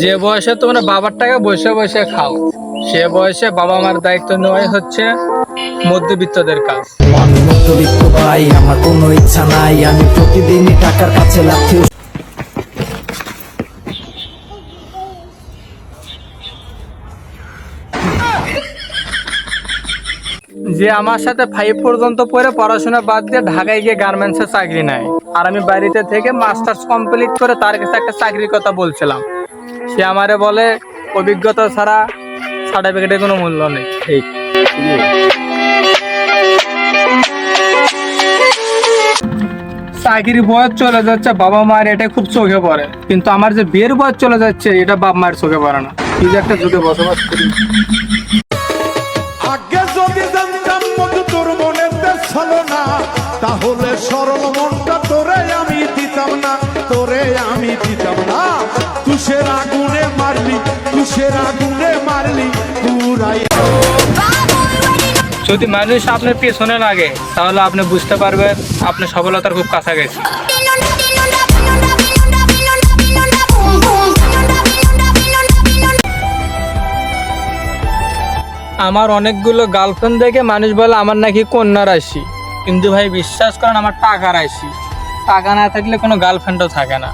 যে বয়সে তোমরা বাবার টাকা বসে বসে খাও সে বয়সে বাবা মার দায়িত্ব নেওয়াই হচ্ছে মধ্যবিত্তদের কাজ। মধ্যবিত্ত ভাই আমার কোনো ইচ্ছা নাই আমি প্রতিদিনই টাকার কাছে লাথি যে আমার সাথে ফাইভ পর্যন্ত পড়ে পড়াশোনা বাদ দিয়ে ঢাকায় গিয়ে গার্মেন্টসে চাকরি নেয়। আর আমি বাড়িতে থেকে মাস্টার্স কমপ্লিট করে তার কাছে একটা চাকরির কথা বলছিলাম। সে আমারে বলে অভিজ্ঞতা ছাড়া সার্টিফিকেটের কোনো মূল্য নেই। ঠিক। চাকরির বয়স চলে যাচ্ছে বাবা মায়ের এটা খুব চোখে পড়ে। কিন্তু আমার যে বিয়ের বয়স চলে যাচ্ছে এটা বাবা মায়ের চোখে পড়ে না। কি যে একটা যুগে বসবাস করি। আগে যদি জানতাম তোর মনের ছলো না তাহলে সরল মনটা তুষের আগুনে মারলি, তুষের আগুনে মারলি যদি মানুষ আপনার পেছনে লাগে, তাহলে আপনি বুঝতে পারবেন আপনি সফলতার খুব কাছাকাছি। আমার অনেকগুলো গার্লফ্রেন্ড দেখে মানুষ বলে, আমার নাকি কন্যা রাশি কিন্তু ভাই, বিশ্বাস করেন, আমার টাকা রাশি টাকা না থাকলে কোনো গার্লফ্রেন্ডও থাকে না।